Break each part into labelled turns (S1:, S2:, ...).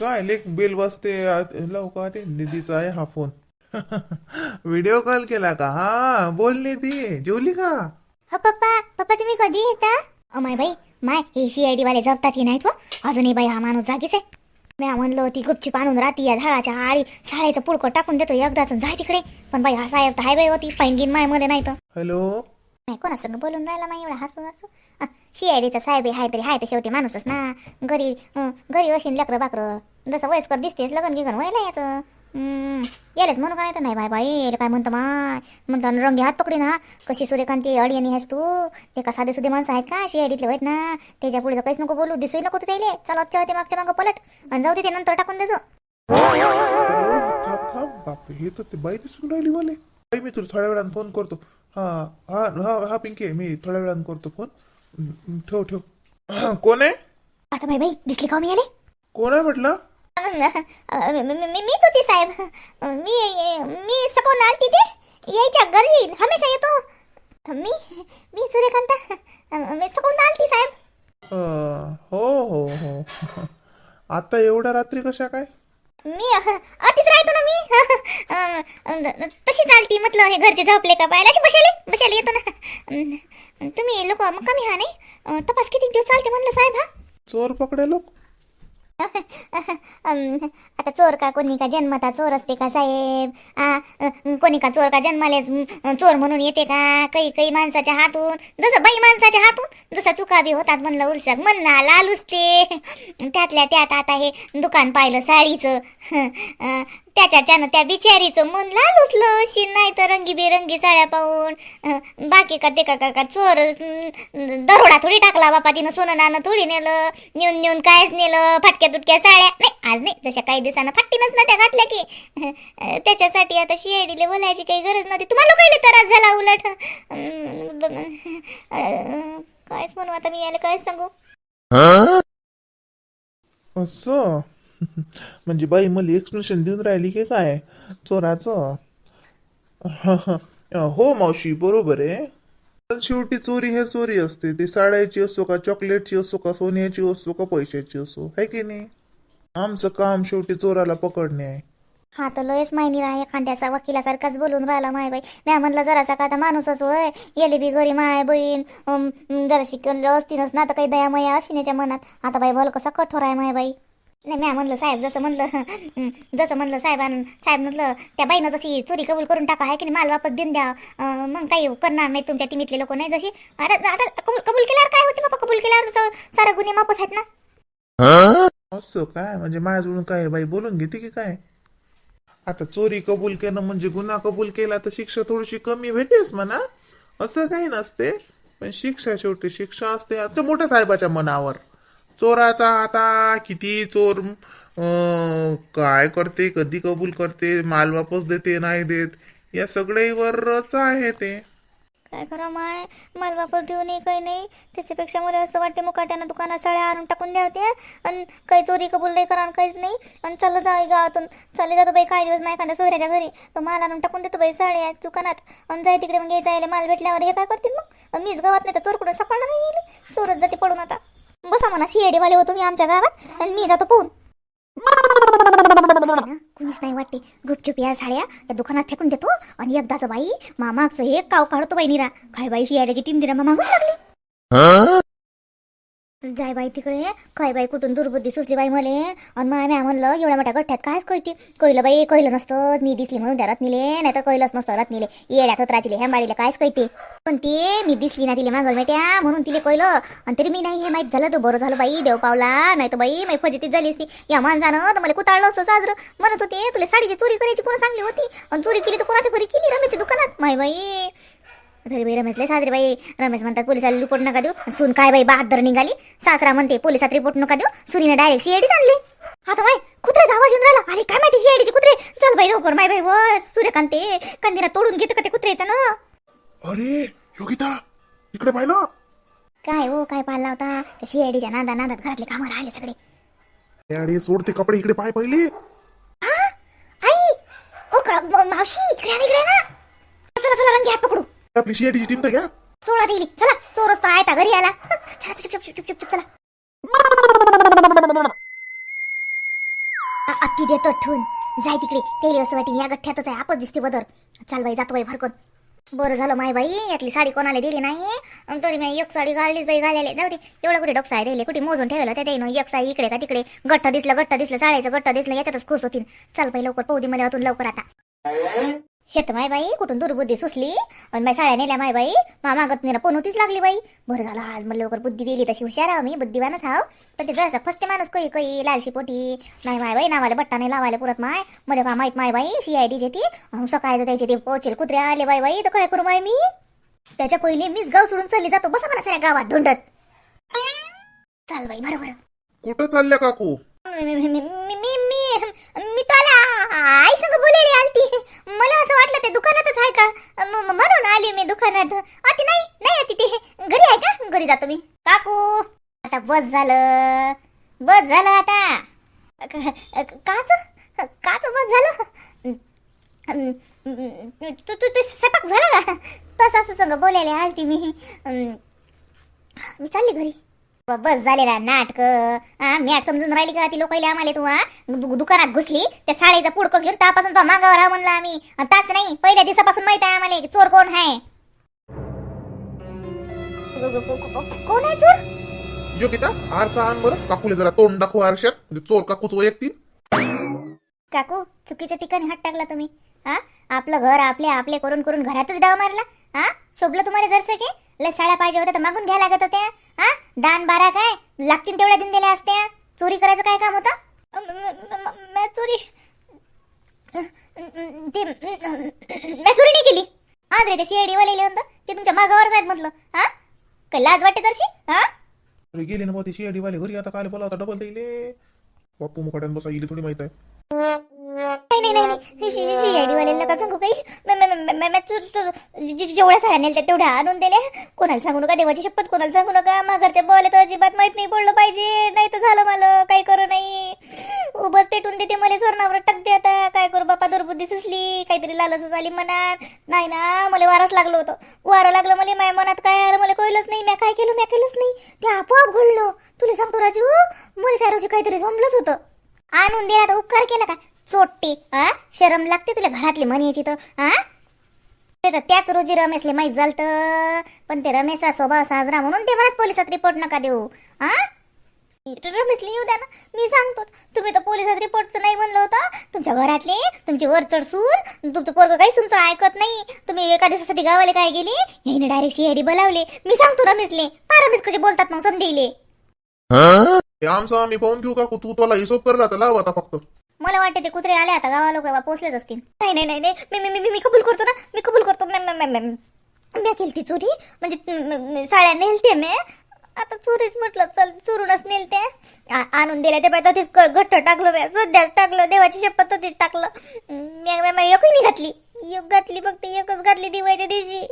S1: काय लेख बेल वाजते लवकर ते निधीचा आहे हा फोन. व्हिडिओ कॉल केला का? हा बोल निधी. जेवली का?
S2: हो पप्पा पप्पा तुम्ही कधी येता? अ माय बाई माय हे सीआयडी वाले जपतात की नाहीत हो. अजूनही बाई हा माणूस जागीच आहे. मी म्हणलं होती गुपचीप आणून राहती या झाडाच्या आळी शाळेचं पुडकं टाकून देतो एकदाच जाय तिकडे. पण बाई हा साहेब तर हाय बाई होती फाईन गिन मायमध्ये नाही तर.
S1: हॅलो
S2: नाही कोणासंग बोलून राहिला माय एवढा हसून हसू शिआयडीचा साहेब आहे हाय तरी हाय तर शेवटी माणूसच ना. घरी घरी अशीन लेकरं बाकरं. जसं वयस्कर दिसतेस लगन गिगन व्हायला याचं. हम्म, म्हणू का नाही तर नाही बाय बाई याला काय म्हणतो माय? म्हणतो रंगे रंगी हात पकडी ना कशी सूर्यकांती अडीयणी आहेस तू? ते का साधे सुधे माणसं आहेत का? शिआयडीतले आहेत ना. त्याच्या पुढे तर काहीच नको बोलू दिसूही नको तू त्याले. चल मागच्या मागं पलट. आणि जाऊ दे ते नंतर टाकून देजो
S1: बाप हे तर ते बाई दिसून राहिली मला. मी तुला थोड्या वेळानं फोन करतो. हा हा हा पिंकी मी थोड्या वेळानं करतो फोन ठेव ठेव. कोण आहे?
S2: आता बाई बाई दिसली का हो मी आले
S1: कोण आहे म्हटलं?
S2: मी- मीच होती साहेब. मी मी सकून आलती ते यायच्या घरी हमेशा येतो. मी मी सूर्यकांता. मी सकून आलती साहेब.
S1: हो हो हो. आता एवढ्या रात्री कशा काय?
S2: मी अतिच राहतो ना मी. तशी चालती म्हटलं हे घरचे झोपले का पाहायला अशी बसाले बसायला येतो ना. तुम्ही लोक मग कमी हा नाही? तपास किती दिवस चालते म्हणलं साहेब हा?
S1: चोर पकडे लोक.
S2: आता चोर का कोणी का जन्मता चोर असते का साहेब? आ, कोणी का चोर का जन्माले चोर म्हणून येते का? काही काही माणसाच्या हातून जसं बाई माणसाच्या हातून जसं चुका बी होतात म्हणलं उलसक म्हणला लालुसते त्यातल्या त्यात आता हे दुकान पाहिलं साडीचं. अं, त्याच्याच्यानं त्या बिचारीचं मन लालुसलं. अशी नाही तर रंगीबेरंगी साड्या पाहून बाकी का ते का का चोर दरोडा थोडी टाकला बापा तिनं सोनं नाणं थोडी नेलं नेऊन नेऊन कायच नेलं फाटक्या तुटक्या साड्या. नाही आज नाही जशा काही दिवसानं फाटतीनच ना त्या घातल्या की. त्याच्यासाठी आता सीआयडीला बोलायची काही गरज नव्हती. तुम्हाला काही त्रास झाला उलट. कायच म्हणू आता मी याला काय सांगू?
S1: असं? म्हणजे बाई मला एक्सप्लेनेशन देऊन राहिली की काय? चोराचं? हो मावशी बरोबर आहे. पण शेवटी चोरी हे चोरी असते. ती साड्याची असो का चॉकलेटची असो का सोन्याची असो का पैशाची असो. है की नाही? आमचं काम शेवटी चोराला पकडणे आहे.
S2: हा तर लयच माहिती राहा एखाद्याचा वकिलासारखाच बोलून राहिला माय बाई. म्या म्हणलं जरासा का आता माणूसच होय? गेली बी घरी माय बहीण. जराशी जरा शिकलं असतीनच ना तर काही दयामया अशी मनात. आता बाई भल कसा कठोर आहे माय बाई. नाही म्या म्हणलं साहेब जसं म्हणलं जसं म्हणलं साहेबान साहेब म्हटलं त्या बाईनं जशी चोरी कबूल करून टाका आहे की नाही माल वापस देऊन द्या मग काही करणार नाही तुमच्या टीमीतले लोक नाही जशी? आता आता कबूल कबूल केल्यावर काय होते बाबा? कबूल केल्यावर सारे गुन्हे मापस आहेत ना?
S1: असं काय? म्हणजे माझ्याजवळून काय बाई बोलून घेते की काय? आता चोरी कबूल केलं म्हणजे गुन्हा कबूल केला तर शिक्षा थोडीशी कमी भेटेस म्हणा. असं काही नसते. पण शिक्षा शेवटी शिक्षा असते. मोठ्या साहेबाच्या मनावर. चोराचा आता किती चोर काय करते कधी कबूल करते माल वापस देते नाही देत या सगळ्यावरच आहे ते.
S2: काय करा माय? माल वापस देऊ नये काही नाही. त्याच्यापेक्षा मला असं वाटते मुकाट्यानं दुकानात साड्या आणून टाकून द्या होत्या आणि काही चोरी कबूल नाही करा आणि काहीच नाही. आणि चाललं जाय गावातून. चालले जातो बाई काही दिवस नाही एखाद्या सोहऱ्याच्या घरी. तर माल आणून टाकून देतो बाई साड्या दुकानात. आणि जाय तिकडे मग यायचा यायला माल भेटल्यावर हे काय करतील मग? मीच गावात नाही तर चोर कुठं सापडणार नाही चोरच जाते पडून आता. बसा म्हणा शिएडीवाले होतो मी आमच्या गावात आणि मी जातो पोहून. कुणीच नाही वाटते. गुपचूप या साड्या या दुकानात फेकून देतो. आणि एकदाच बाई मामागचं हे काव काढतो बाई निरा. काय बाई शियाड्याची टीम दिरा मागून लागली. जाय बाई तिकडे काय बाई कुठून दुर्बुद्धी सुचली बाई मले. आणि माय म्या म्हणलं एवढ्या मोठ्या गठ्ठ्यात काय कळते? कळलं बाई कळलं नसतं. मी दिसली म्हणून त्या रत्नीले नाही तर कळलंच नसतं रत्नीले. येड्यात होत्राचीले हेंबाडीला कायच कळते. पण ते मी दिसली ना तिले मागल मेट्या म्हणून तिले कळलं. आणि तरी मी नाही हे माहीत झालं तर बरं झालं बाई देव पावला. नाही तर बाई माही फजितीच झाली असती. या माणसानं तर मला कुताळलं असतं साजरं. म्हणत होते तुला साडीची चोरी करायची कोणा सांगली होती? आणि चोरी केली तर कोणाच्या घरी केली रमेशच्या दुकानात? माय बाई. तरी बाई रमेशले साजरे बाई. रमेश म्हणतात पोलिसाला रिपोर्ट नका देऊ. सून काय बाई बहादर निघाली. सासरा म्हणते पोलिसात रिपोर्ट नका देऊ. सुनीने डायरेक्ट शिएडीच आणली आता बाई कुत्र्याचा आवाज येऊन राहिला. अरे काय माहिती शिएडीचे कुत्रे? चल बाई लवकर माय बाई व सूर्यकांते कंदिना तोडून घेतं का ते कुत्र्याचं ना?
S1: अरे योगिता इकडे पाहिलं
S2: काय हो काय पाहिला होता त्या शिएडीच्या नादा नादात घरातले कामं राहिले सगळे.
S1: अरे सोडते कपडे इकडे पाय पहिले.
S2: हा? आई! ओ मावशी इकडे ना, इकडे ना. चला चला रंगी हात पकडू.
S1: आपली शियाडीची टीम तर घ्या
S2: सोडा दिली चला चोरच तर आहे घरी आला चला चुप चुप चुप चुप चुप चला अ- देतो ठेवून जाय तिकडे. तेली असं वाटेल या गठ्ठ्यातच आहे. आपच दिसते बदर चाल बाई जातो बाई भरकून. बरं झालं माय बाई. यातली साडी कोणाला दिली नाही? अन तरी मी एक साडी घाललीच बाई घालायला. जाऊ दे. एवढं कुठे डोकसा आहे राहिले? कुठे मोजून ठेवलं त्या त्यानं एक साडी इकडे का तिकडे? गठ्ठ दिसलं गठ्ठ दिसलं साड्याचं गठ्ठ दिसलं याच्यातच खुश होतील चल बाई लवकर पाहू दे मला अतून लवकर आता. हे तर माय बाई कुठून दुर्बुद्धी सुचली? आणि माय साड्या नेल्या माय बाई. मामागत मेरा पोनवतीच लागली बाई. बरं झालं आज मला लवकर बुद्धी दिली तशी हुशार आहो मी बुद्धिवानच हाव पण ते जरासा फसते माणूस कोई कोई लालशी पोटी. नाही माय बाई नावाला बट्टा नाही लावायला पुरत माय. मला का माहीत माय बाई सी आय डीचे ती अहो, सकाळी तर त्याचे ते पोचेल कुत्रे आले बाई बाई तर काय करू माय मी? त्याच्या पहिले मीच गाव सोडून चालली जातो. बसा म्हणा साऱ्या गावात धुंडत. चाल बाई बरोबर
S1: कुठं चालल्या काकू?
S2: मी आलती मला असं वाटलं ते दुकानातच आहे का? म्हणून आली मी दुकानात. अति नाही नाही अति ते. घरी आहे का? घरी जातो मी. काकू आता बस झालं. बस झालं आता. काच काच बस झालं. तू तू तू सटक झाला का? तसाच संग बोलायला आलती मी. मी चालली घरी. बस झालेला नाटक. मॅट समजून राहिली का ती लोक आम्हाला तू हा दुकानात घुसली त्या साडीचा पुडकं घेऊन त्यापासून तो मागावर राहा म्हणला आम्ही. ताच नाही पहिल्या दिवसापासून माहीत आहे आम्हाला की चोर कोण आहे. कोण आहे चोर?
S1: योगिता आरसा आण बरं. काकूले जरा तोंड दाखव आरशात. म्हणजे चोर काकूच ओळखतील
S2: काकू चुकीच्या ठिकाणी हात टाकला तुम्ही. हा आपलं घर आपले आपले करून करून घरातच डाव मारला. हा शोभलं तुम्हाला जरसे की? लय साड्या पाहिजे होत्या तर मागून घ्या लागत होत्या. हा? दान बारा काय? लागतील तेवढ्या दिन दिल्या असत्या. चोरी करायचं काय काम होतं? मी चोरी. ते मी चोरी नाही केली. आज रे ते सीआयडी वाले होतं. ते तुमच्या मागावरच आहेत म्हटलं. हा? काय लाज वाटते तशी हा?
S1: अरे गेले ना मग ती शियाडी वाले घरी आता काय बोलावता डबल देईले. बाप्पू मुकाट्यान बसा इले थोडी माहीत आहे.
S2: नाही नाही नाही. वाल्याला नका सांगू काही. जेवढ्या साड्या नेल्या तेवढ्या आणून दिल्या कोणाला सांगू नका देवाची शपथ कोणाला सांगू नका. माघरच्या बोले तर अजिबात माहीत नाही पडलं पाहिजे. नाही तर झालं मला काही करू नाही. उभंच पेटून देते मला स्वर्णावर टक दे आता. काय करू बापा दुर्बुद्धी सुचली. काहीतरी लालच झाली मनात. नाही ना मला वारच लागलो होतं. वारं लागलं मला माझ्या मनात काय आलं मला कळलंच नाही. मी काय केलं मी केलंच नाही. ते आपोआप घडलं. तुला सांगतो राजू मला काय रोजी काहीतरी जमलंच होतं. आणून दिला तर उपकार केला का? चोट्टी आ? शरम लागते तुला घरातली म्हणी याची तर आ? ते तर त्याच रोजी रमेशले माहीत झालं पण ते रमेशचा स्वभाव साजरा म्हणून ते म्हणत पोलिसात रिपोर्ट नका देऊ आ? रमेशले येऊ द्या ना मी सांगतोच. तुम्ही तर पोलिसात रिपोर्टचं नाही म्हणलं होतं. तुमच्या घरातले तुमची वरचढ सूर तुमचं पोरग काहीच तुमचं ऐकत नाही. तुम्ही एका दिवसासाठी गावाला काय गेले? याने डायरेक्ट सीआयडी बोलावले. मी सांगतो रमेशले. पा रमेश कसे बोलतात मग समजेले
S1: आमचं आम्ही पाहून घेऊ काकू. तू तुला हिशोब करला तर लाव आता फक्त.
S2: मला वाटते ते कुत्रे आले आता गावा लोक पोचलेच असतील. नाही नाही नाही नाही. मी मी मी मी कबूल करतो ना. मी कबूल करतो. Ma'am ma'am ma'am ma'am. मी केली ती चोरी. म्हणजे साड्या नेलते मी आता चोरीच म्हटलं चल चोरूनच नेलते. आ- आणून दिल्या ते पाहिजे तिथेच घट्ट टाकलं मी सध्याच टाकलं देवाची शपथ तधीच टाकलं. मी मॅम एकही नाही घातली. एक घातली फक्त एकच घातली दिवाळीच्या दिवशी.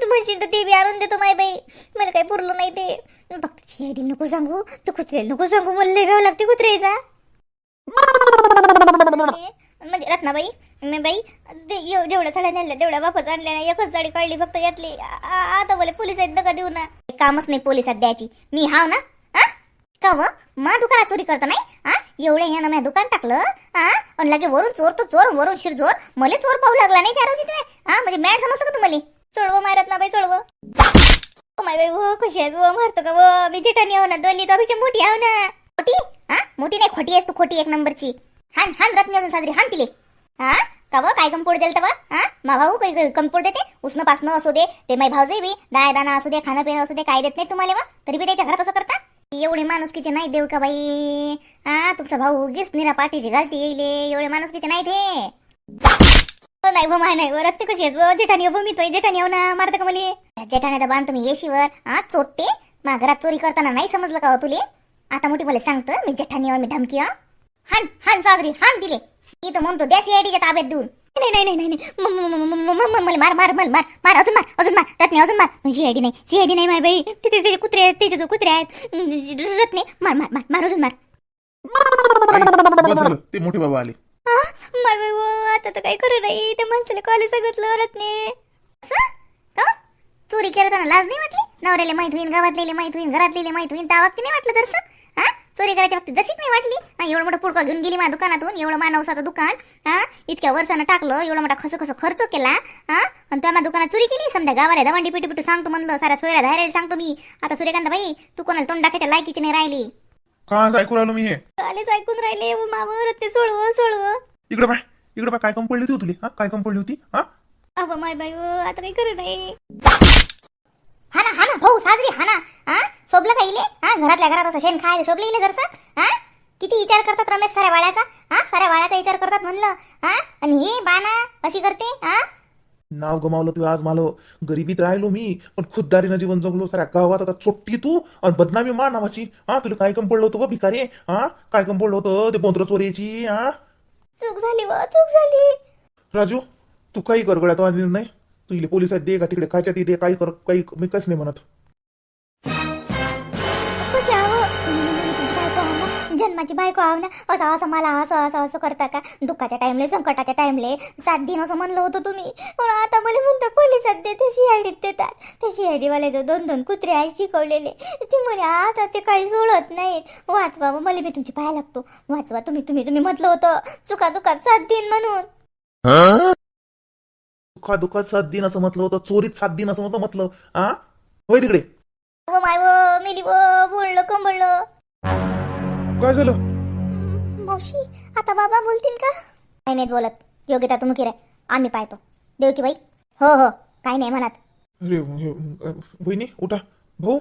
S2: तू म्हणशील तर ते बी आणून देतो माय बाई. मला काही पुरलं नाही ते. फक्त शेडी नको सांगू तू कुत्रे नको सांगू. मला लय लागते कुत्र्याचा. म्हणजे रत्नाबाई मी बाई जेवढ्या साड्या नेल्या तेवढ्या वापस आणल्या नाही एकच साडी काढली फक्त यातली. आता बोले पोलीस आहेत नका देऊ ना. कामच नाही पोलिसात द्यायची. मी हाव ना? का व? मा दुकानात चोरी करता नाही? हा एवढे ह्यानं माझ्या दुकान टाकलं हा आणि लगे वरून चोर तो चोर वरून शिर चोर मला चोर पाहू लागला नाही त्या रोजी तुम्ही हा म्हणजे मॅड समजतं का तुम्हाला? चोडव माय रत्नाबाई चोडव ओ माय बाई हो कशी आहे मारतो का वो? मी जेठानी हो ना दोन्ही तो अपेक्षा मोठी आहो ना. मोठी हा? मोठी नाही खोटी आहेस तू खोटी एक नंबरची. हान हान रत्नी अजून साजरी हान तिले. हा? का काय कंपोड देल तवा? हा? मा भाऊ काही कंपोड देते? उष्ण पासणं असू दे ते माय भाऊ बी दाय दाना असू दे खाणं पिणं असू दे काय देत नाही तुम्हाला वा? तरी बी त्याच्या घरात असं करता? एवढे माणुसकीचे नाही देऊ का बाई? हा? तुमचा भाऊ उगीच निरा पाठीची घालती येईल एवढे माणुसकीचे नाही ते नाही हो माय नाही वर कशी आहे जेठानी हो मी तो जेठानी येऊ ना मारता का मला? जेठाने बांध तुम्ही येशीवर हा? चोटते मा घरात चोरी करताना नाही समजलं का हो तुले? आता मोठी मला सांगतं मी जेठानी मी धमकी हा. हान हान साजरी हान दिले. मी तर म्हणतो द्या सीआयडीच्या ताब्यात देऊन. नाही नाही नाही नाही मला मार मार मार मार मार अजून मार अजून मार रत्ने अजून मार. सीआयडी नाही सीआयडी नाही माय बाई. ते ते- ते कुत्रे आहेत त्याचे जो कुत्रे आहेत. रत्ने मार मार मार मार अजून मार.
S1: झालं? ते मोठे बाबा आले.
S2: आता तर काही करू नाही. त्या माणसाला कॉलेज सांगितलं रत्ने. चोरी करताना लाज नाही वाटली? नवऱ्याला माहीत होईन गावातलेले माहीत होईन घरातलेले माहीत होईन त्या नाही वाटलं तर हा? चोरी करायच्या बाबतीत जशीच नाही वाटली. हा एवढं मोठं पुडकं घेऊन गेली माझ्या दुकानातून एवढं मानवसाचं दुकान हा? इतक्या वर्षानं टाकलं एवढा मोठा खस खस खर्च केला हा? आणि त्या दुकानात चोरी केली समजा गावाला दवांडी पिटू पिटू सांगतो म्हणलं साऱ्या सोयऱ्या धायऱ्या सांगतो मी. आता सूर्यकांत बाई तू कोणाला तोंड टाकायच्या लायकीची नाही राहिली.
S1: का ऐकू राहिलो मी हे?
S2: आलेच ऐकून राहिले मावर ते सोडव सोडव
S1: इकडे पाय इकडे पाय काय कम पडली होती तुली? हा? काय कम पडली होती? हा?
S2: अहो माय बाई आता काही करू नाही. हा ना हा ना भाऊ साजरी हा ना. हा शोभलं का इले? हा घरातल्या घरात असं शेण खायला शोभलं इले घरचं हा किती विचार करतात रमेश साऱ्या वाड्याचा हा साऱ्या वाड्याचा विचार करतात म्हणलं. हा आणि ही बाना अशी करते? हा
S1: नाव गमावलं तू आज मला. गरिबीत राहिलो मी पण खुददारीनं जीवन जगलो. साऱ्या गावात आता चोट्टी तू आणि बदनामी मा नावाची. हा तुला काय कम पडलं होतं ब भिकारी? हा काय कम पडलं होतं ते बोंत्र चोरीची? हा
S2: चूक झाली व चूक झाली.
S1: राजू तू काही कर गड्या तो निर्णय तू इले पोलिसात दे का तिकडे खायच्या दे काही कर काही मी काहीच नाही म्हणत.
S2: कशी आहो तुमची बायको आहो ना जन्माची बायको आहो ना असं असं मला असं असं असं करता का? दुःखाच्या टाइमले संकटाच्या टाइमले सात दिन असं म्हणलं होतं तुम्ही. पण आता मला म्हणता पोलिसात दे ते सीआयडीत देतात. ते सीआयडी जो दोन दोन कुत्रे आहे शिकवलेले. ते मला आता ते काही सोडत नाहीत. वाचवा मला मी तुमची पाया लागतो. वाचवा तुम्ही तुम्ही तुम्ही म्हटलं होतं. चुका दुखात सात दिन म्हणून.
S1: दुखा दुखात सात दिन असं म्हटलं होतं चोरीत सात दिन असं होतं म्हटलं. हा होय तिकडे.
S2: व माय व मेली व बोललं कंबळलं.
S1: काय झालं?
S2: मावशी आता बाबा बोलतील का? काही नाहीत बोलत. योग्यता तुम्ही किराय आम्ही पाहतो. देव की बाई हो हो. काही नाही म्हणत.
S1: अरे हे, अ, वहिनी उठा. भाऊ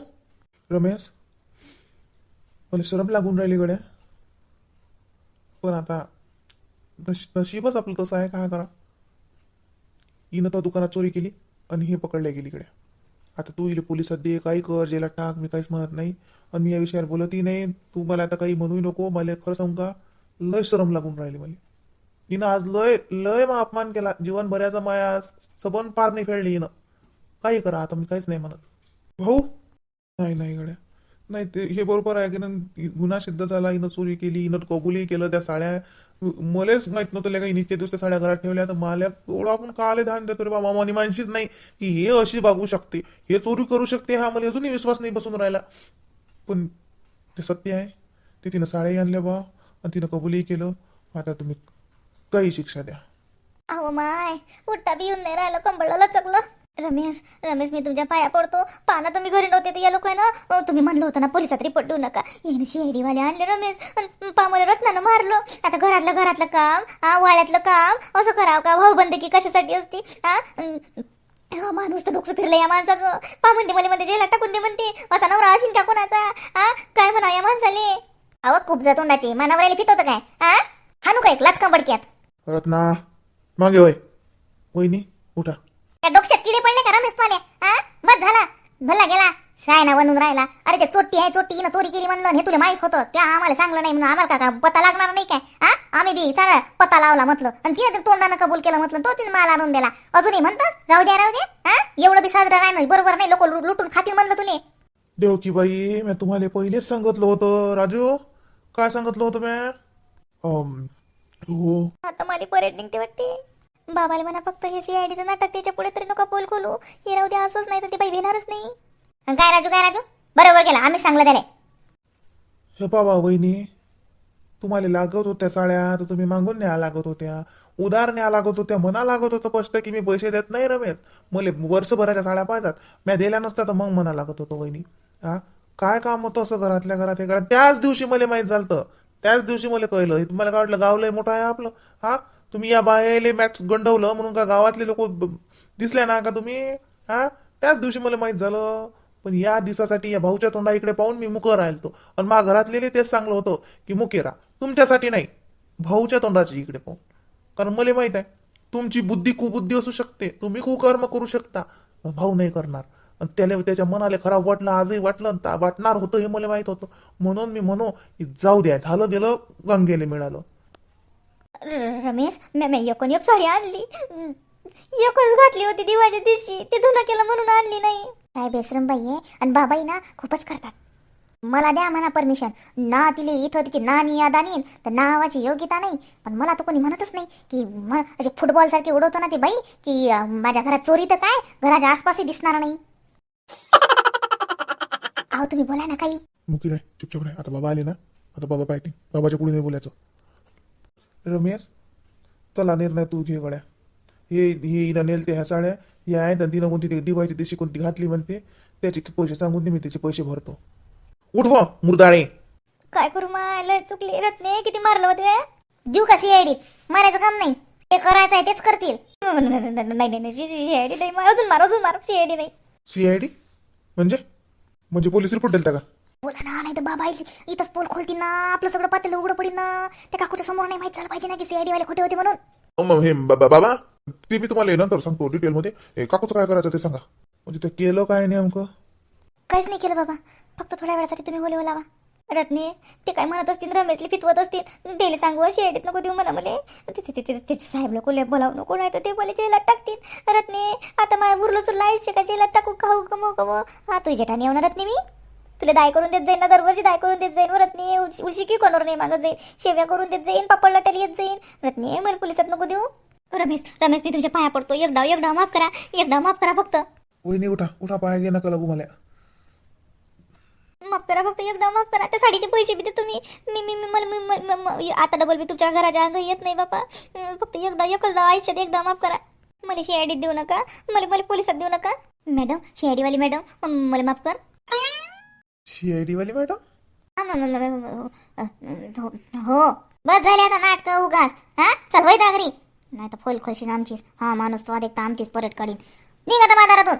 S1: रमेश. मला शरम लागून राहिली गड्या. पण आता नश नशीबच आपलं तसं आहे काय करा? इनं तर दुकानात चोरी केली आणि हे पकडल्या गेली इकडे आता तू इले पोलिसात दे काही कर जेला टाक मी काहीच म्हणत नाही. आणि मी या विषयावर बोलतही नाही. तू मला आता काही म्हणूही नको मला खरं सांगू का? लय शरम लागून राहिली मला. तिनं आज लय लय मा अपमान केला. जीवन बऱ्याचा माया सबन पार नाही फेडली हिनं काही करा आता मी काहीच नाही म्हणत. भाऊ नाही नाही गड्या. नाही ते हे बरोबर आहे की ना गुन्हा सिद्ध झाला हिनं चोरी केली हिनं कबुली केलं त्या साड्या. मलाच माहीत नव्हतं काही हिने दिवस त्या साड्या घरात ठेवल्या तर मला एवढं आपण काले ध्यान देतो रे बाबा मानी मानशीच नाही. की हे अशी बघू शकते हे चोरी करू शकते हा मला अजूनही विश्वास नाही बसून राहिला. पण ते सत्य आहे. ते तिनं साड्याही आणल्या बा आणि तिनं कबूलही केलं. आता तुम्ही काही शिक्षा द्या.
S2: अहो माय उठता बी येऊन नाही राहिलं कंबळलं लचकलं. रमेश रमेश मी तुमच्या पाया पडतो. पाना तुम्ही घरी नव्हते तर या लोक ना? तुम्ही म्हणलं होतं ना पोलिसात रिपोर्ट देऊ नका. येणे सीआयडी आणले रमेश. पामोले पामुले रत्नानं मारलो. आता घरातलं घरातलं काम हा वाड्यातलं काम असं करावं का? भाऊ बंदकी कशासाठी असती? हा हा माणूस तर डोकं फिरलं या माणसाचं. पा म्हणते मला म्हणते जेला टाकून दे म्हणते. असा नवरा असेल का कोणाचा? हा काय म्हणा या माणसाले? अव खूप तोंडाची मानावर फित होतं काय हा हानू काय लात कंबडक्यात?
S1: रत्ना मागे होय. वहिनी उठा
S2: त्या डोक्यात किडे पडले का रमेश पाले हा बस झाला भला गेला सायना बनून राहिला. अरे ते चोट्टी आहे चोट्टी हिनं चोरी केली म्हणलं हे तुला माहीत होतं. त्या आम्हाला सांगलं नाही म्हणून आम्हाला का पत्ता लागणार नाही काय? हा? आम्ही बी सारा पत्ता लावला म्हटलं. आणि तिने ते तोंडानं कबूल केलं म्हटलं तो तिने माल आणून दिला. अजूनही म्हणतात राहू द्या राहू द्या. हा? एवढं बी साजरं राहणं बरोबर नाही लोक लुटून खातील म्हणलं तुले.
S1: देव की बाई मी तुम्हाला पहिलेच सांगितलं होतं राजू. काय सांगितलं होतं मी हो.
S2: आता मला परेड निघते वाटते. बाबाला म्हणा फक्त हे सीआयडीचं नाटक त्याच्या पुढे तरी नका बोल खोलू. हे राहू द्या असंच नाही तर ती बाई भेणारच नाही. अन काय राजू काय राजू? बरोबर गेला आम्ही सांगलं त्याला
S1: हे बाबा वहिनी तुम्हाला लागत होत्या साड्या तर तुम्ही मागून न्या लागत होत्या. उधार न्या लागत होत्या म्हणा लागत होतं स्पष्ट की मी पैसे देत नाही रमेश. मला वर्षभराच्या साड्या पाहतात म्या दिल्या नसत्या तर मग म्हणा लागत होतो वहिनी. हा? काय काम होतं असं घरातल्या घरात हे घरात? त्याच दिवशी मला माहीत झालं त्याच दिवशी मला कळलं. तुम्हाला काय वाटलं गावलंय मोठं आहे आपलं? हा? तुम्ही या बायाले मॅट गंडवलं म्हणून का गावातले लोक दिसले ना का तुम्ही? हा? त्याच दिवशी मला माहीत झालं. पण या दिवसासाठी या भाऊच्या तोंडा इकडे पाहून मी मुकं राहिलो आणि मा घरातलेले तेच सांगलं होतं की मुकेरा तुमच्यासाठी नाही भाऊच्या तोंडाची इकडे पाहून. कारण मला माहीत आहे तुमची बुद्धी कुबुद्धी असू शकते. तुम्ही कुकर्म करू शकता भाऊ नाही करणार. आणि त्याला त्याच्या मनाला खराब वाटलं आजही वाटलं वाटणार होतं हे मला माहीत होतं. म्हणून मी म्हणू की जाऊ द्या झालं गेलं गंगेले मिळालं.
S2: रमेश मी मी एकूण एक साडी आणली. हम्म. एकच घातली होती दिवाळीच्या दिवशी. ते धुणं केलं म्हणून आणली नाही. काय बेसरम बाई आहे. आणि बाबाई ना खूपच करतात. मला द्या म्हणा परमिशन ना तिले इथं तिची नानी याद आणीन. तर नावाची योग्यता नाही. पण मला तर कोणी म्हणतच नाही. की म- असे फुटबॉल सारखी उडवतो ना ते बाई की माझ्या घरात चोरी तर काय? घराच्या आसपासही दिसणार नाही. अहो तुम्ही बोला ना काही.
S1: मुकी रे चुपचाप रे आता बाबा आले ना. आता बाबा पाहिजे बाबाच्या पुढे नाही बोलायचं. रमेश चला निर्णय तू घे गड्या. हे हे हिनं नेलते ह्या साड्या. या आहेत आणि तिनं कोणती ते दिवायची देशी कोणती घातली म्हणते त्याचे पैसे सांगून दे मी त्याचे पैसे भरतो. उठव मुर्दाळे.
S2: काय करू मला चुकली रत्ने किती मारलं होते जीव का सीआयडी मारायचं काम नाही. ते करायचं आहे तेच करतील. नाही नाही सीआयडी नाही मार, अजून मार अजून मार सीआयडी नाही.
S1: सीआयडी म्हणजे? म्हणजे पोलीस रिपोर्ट दिलता का?
S2: बोला ना नाही तर बाबा इथंच पोल खोलतील ना आपलं सगळं पातेलं उघडं पडेल ना. त्या काकूच्या समोर नाही माहीत झालं पाहिजे ना की सीआयडी वाले खोटे होते म्हणून.
S1: मग हे बा- बा- बाबा ते मी तुम्हाला नंतर सांगतो डिटेलमध्ये हे काकूचं काय करायचं ते सांगा. म्हणजे ते केलं काय नेमकं?
S2: काहीच नाही केलं बाबा. फक्त थोड्या वेळासाठी तुम्ही बोलव लावा. रत्ने ते काय म्हणत असतील रमेशले फितवत असतील. डेली सांगू शेडीत नको देऊ मला मले. ते- ते- ते- ते- ते साहेब लोक बोलावू नको नाही तर ते बोले जेलात टाकतील. रत्ने आता मला बुरलं सुरलं आयुष्य का? जेलात टाकू खाऊ कमो कमो हा तुझ्या जेठाने येऊ ना रत्ने मी? तुला दाय करून देत जाईन ना दरवर्षी दाय करून देत जाईन. व रत्ने उलशी की कोणावर नाही मागत जाईन? शेव्या करून देत जाईन पापड लटेल येत जाईन. रत्ने मला पोलिसात नको देऊ. रमेश रमेश मी तुमच्या पाया पडतो. एकदा एकदा माफ करा. एकदा माफ करा फक्त.
S1: वहिनी उठा. उठा पाया घे नका लागू मला.
S2: माफ करा फक्त. एकदा माफ करा. त्या साडीचे पैसे बी ते तुम्ही. मी मी मी- मला मी- आता डबल मी तुमच्या घराच्या अंग येत नाही बापा. फक्त एकदा एकच दा आयुष्यात एकदा माफ करा. मला शेआयडी देऊ नका. मला मला पोलिसात देऊ नका. मॅडम शेआयडीवाली मॅडम मला माफ कर.
S1: सीआयडी वाली मॅडम?
S2: हो, हो, हो, हो- बस झाले आता नाटक उगाच. हा? चल वय दागरी. नाही तर फोल खोलशील आमचीच. हा माणूस तो अधिक आमचीच परत काढीन. निघ आता बाजारातून.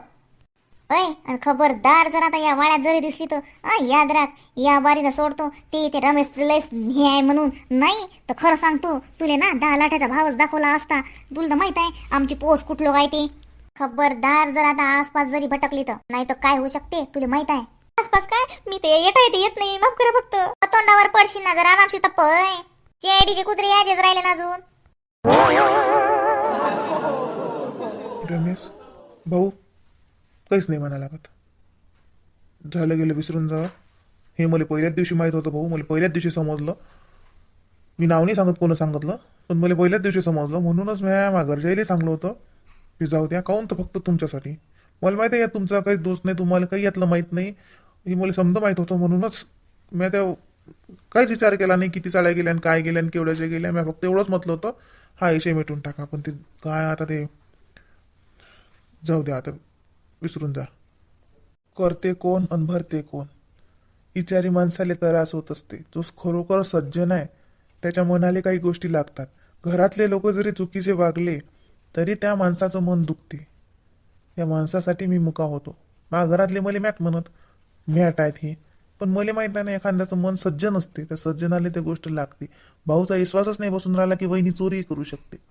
S2: अय आणि खबरदार जर आता या वाड्यात जरी दिसली तर याद राख. या बारीला सोडतो. ते ते रमेश लयस हे आहे म्हणून. नाही तर खरं सांगतो तुले ना दहा लाठाचा भावच दाखवला असता. तुला तर माहीत आहे आमची पोस कुठलो काय ते खबरदार जर आता आसपास जरी भटकली तर नाही तर काय होऊ शकते तुला माहीत आहे. आसपास काय? मी ते येता येते येत नाही. माफ करा फक्त. तोंडावर पडशील ना जरा आरामशी तप्पय चेडीचे कुत्रे यायचेच राहिले ना अजून.
S1: रमेश भाऊ काहीच नाही म्हणा लागत. झालं गेलं विसरून जा. हे मला पहिल्याच दिवशी माहीत होतं भाऊ मला पहिल्याच दिवशी समजलं. मी नाव नाही सांगत कोण सांगितलं पण मला पहिल्याच दिवशी समजलं. म्हणूनच मी माझ्या घरच्याला सांगलं होतं की जाऊ द्या काऊन तर फक्त तुमच्यासाठी. मला माहिती आहे यात तुमचा काहीच दोष नाही तुम्हाला काही यातलं माहीत नाही. हे मला समजा माहीत होतं म्हणूनच मी त्या काहीच विचार केला नाही किती चाळ्या गेल्या आणि काय गेल्या आणि केवढ्याच्या गेल्या. मी फक्त एवढंच म्हटलं होतं हा विषय मिटून टाका पण ते काय आता ते जाऊ द्या आता विसरून जा. करते कोण अन भरते कोण? इचारी माणसाले त्रास होत असते. जो खरोखर सज्जन आहे त्याच्या मनाले काही गोष्टी लागतात. घरातले लोक जरी चुकीचे वागले तरी त्या माणसाचं मन दुखते. त्या माणसासाठी मी मुका होतो. माझ्या घरातले मला मॅट म्हणत मॅट आहेत हे. पण मला माहीत नाही एखाद्याचं मन सज्जन असते. त्या सज्जनाले त्या गोष्ट लागते. भाऊचा विश्वासच नाही बसून राहिला की वहिनी चोरी करू शकते.